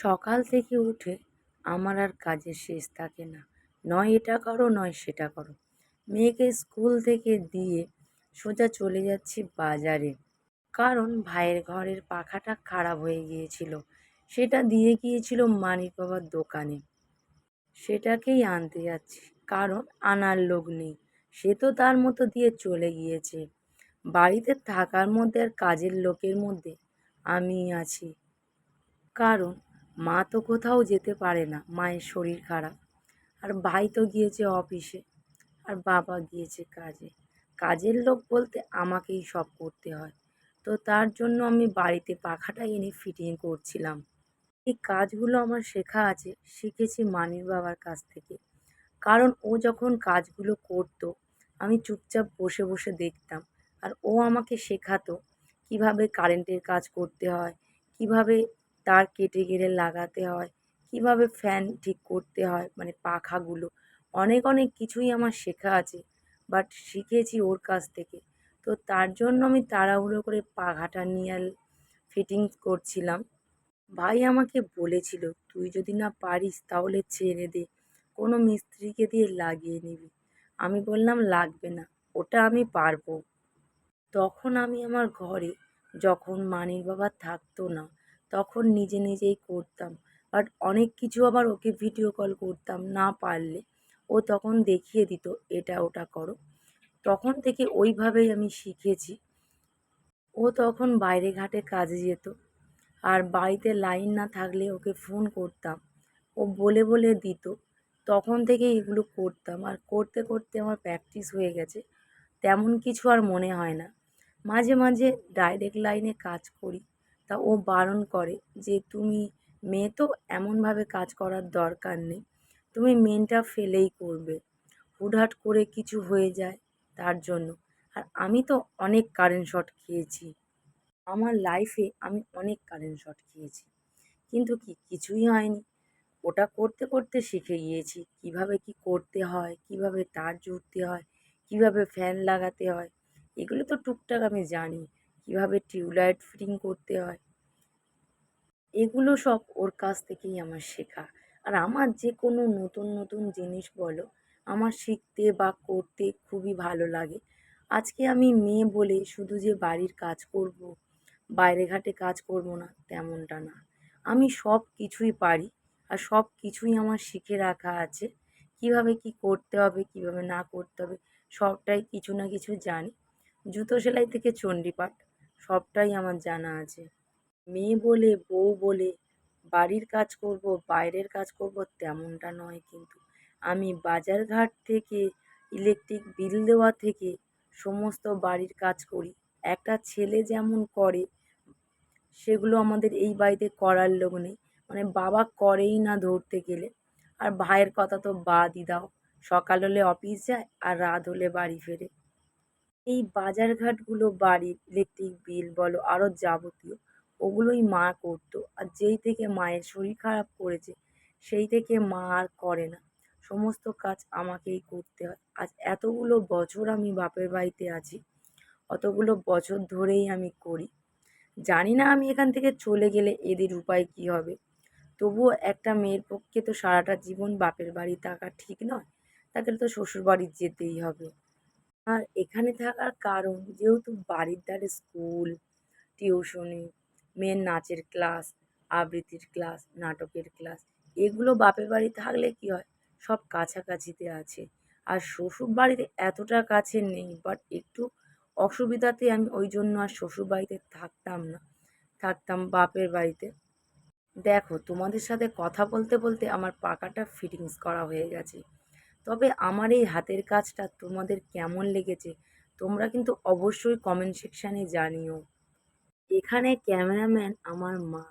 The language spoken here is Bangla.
সকাল থেকে উঠে আমার আর কাজের শেষ থাকে না। নয় এটা করো, নয় সেটা করো। মেয়েকে স্কুল থেকে দিয়ে সোজা চলে যাচ্ছি বাজারে। কারণ ভাইয়ের ঘরের পাখাটা খারাপ হয়ে গিয়েছিল। সেটা দিয়ে গিয়েছিল মানিক বাবার দোকানে। সেটাকেই আনতে যাচ্ছি, কারণ আনার লোক নেই। সে তো তার মতো দিয়ে চলে গিয়েছে। বাড়িতে থাকার মধ্যে আর কাজের লোকের মধ্যে আমি আছি। কারণ মা তো কোথাও যেতে পারে না, মায়ের শরীর খারাপ। আর ভাই তো গিয়েছে অফিসে, আর বাবা গিয়েছে কাজে। কাজের লোক বলতে আমাকেই সব করতে হয়। তো তার জন্য আমি বাড়িতে পাখাটা এনে ফিটিং করছিলাম। এই কাজগুলো আমার শেখা আছে, শিখেছি মানির বাবার কাছ থেকে। কারণ ও যখন কাজগুলো করতো, আমি চুপচাপ বসে বসে দেখতাম। আর ও আমাকে শেখাতো কীভাবে কারেন্টের কাজ করতে হয়, কীভাবে তার কেটে গেলে লাগাতে হয়। কীভাবে ফ্যান ঠিক করতে হয়? মানে পাখাগুলো। অনেক অনেক কিছুই আমার শেখা আছে বাট শিখেছি ওর কাছ থেকে। তো তার জন্য আমি তাড়াহুড়ো করে পাখাটা নিয়ে ফিটিংস করছিলাম। ভাই আমাকে বলেছিল, তুই যদি না পারিস তাহলে ছেড়ে দে। কোনো মিস্ত্রিকে দিয়ে লাগিয়ে নিবি। আমি বললাম, লাগবে না, ওটা আমি পারব। তখন আমি আমার ঘরে, যখন মানির বাবা থাকতো না তখন নিজে নিজেই করতাম। বাট অনেক কিছু আবার ওকে ভিডিও কল করতাম না পারলে। ও তখন দেখিয়ে দিত, এটা ওটা করো। তখন থেকে ওইভাবেই আমি শিখেছি। ও তখন বাইরে ঘাটে কাজে যেত। আর বাড়িতে লাইন না থাকলে ওকে ফোন করতাম। ও বলে বলে দিত। তখন থেকে এগুলো করতাম। আর করতে করতে আমার প্র্যাকটিস হয়ে গেছে। তেমন কিছু আর মনে হয় না। মাঝে মাঝে ডাইরেক্ট লাইনে কাজ করি। তা ও বারণ করে যে তুমি মেয়ে তো এমনভাবে কাজ করার দরকার নেই। তুমি মেনটা ফেলেই করবে। হুটহাট করে কিছু হয়ে যায় তার জন্য। আর আমি তো অনেক কারেন্ট শট খেয়েছি। আমার লাইফে আমি অনেক কারেন্ট শট খেয়েছি। কিন্তু কি কিছুই হয়নি। ওটা করতে করতে শিখে গিয়েছি কীভাবে কি করতে হয়, কীভাবে তার জুড়তে হয়, কীভাবে ফ্যান লাগাতে হয়, এগুলো তো টুকটাক আমি জানি। কীভাবে টিউবলাইট ফিটিং করতে হয়। এগুলো সব ওর কাছ থেকেই আমার শেখা। আর আমার যে কোনো নতুন নতুন জিনিস বলো, আমার শিখতে বা করতে খুবই ভালো লাগে। আজকে আমি মেয়ে বলে শুধু যে বাড়ির কাজ করব, বাইরে ঘাটে কাজ করব না, তেমনটা না। আমি সব কিছুই পারি আর সব কিছুই আমার শিখে রাখা আছে। কীভাবে কি করতে হবে, কীভাবে না করতে হবে, সবটাই কিছু না কিছু জানি। জুতো সেলাই থেকে চণ্ডীপাঠ সবটাই আমার জানা আছে। মেয়ে বলে, বউ বলে, বাড়ির কাজ করব, বাইরের কাজ করব তেমনটা নয় কিন্তু আমি বাজারঘাট থেকে ইলেকট্রিক বিল দেওয়া থেকে সমস্ত বাড়ির কাজ করি। একটা ছেলে যেমন করে, সেগুলো আমাদের এই বাড়িতে করার লোক নেই। মানে বাবা করেই না ধরতে গেলে। আর ভাইয়ের কথা তো বাদই দাও। সকাল হলে অফিস যায় আর রাত হলে বাড়ি ফেরে। এই বাজারঘাটগুলো বাড়ির ইলেকট্রিক বিল বলো আরও যাবতীয়, ওগুলোই মা করতো। আর যেই থেকে মায়ের শরীর খারাপ করেছে, সেই থেকে মা আর করে না। সমস্ত কাজ আমাকেই করতে হয়। আজ এতগুলো বছর আমি বাপের বাড়িতে আছি, অতগুলো বছর ধরেই আমি করি। জানি না আমি এখান থেকে চলে গেলে এদের উপায় কী হবে। তবুও একটা মেয়ের পক্ষে তো সারাটা জীবন বাপের বাড়ি থাকা ঠিক নয়, তাকে তো শ্বশুর বাড়ি যেতেই হবে। আর এখানে থাকার কারণ যেহেতু বাড়ির ধারে স্কুল, টিউশনি মেয়ের নাচের ক্লাস, আবৃত্তির ক্লাস, নাটকের ক্লাস, এগুলো বাপের বাড়ি থাকলে কী হয়? সব কাছাকাছিতে আছে। আর শ্বশুর বাড়িতে এতটা কাছে নেই বাট একটু অসুবিধাতে আমি ওই জন্য আর শ্বশুর বাড়িতে থাকতাম না, থাকতাম বাপের বাড়িতে। দেখো, তোমাদের সাথে কথা বলতে বলতে আমার পাকাটা ফিটিংস করা হয়ে গেছে। তবে আমার এই হাতের কাজটা তোমাদের কেমন লেগেছে, তোমরা কিন্তু অবশ্যই কমেন্ট সেকশানে জানিও। এখানে ক্যামেরাম্যান আমার মা।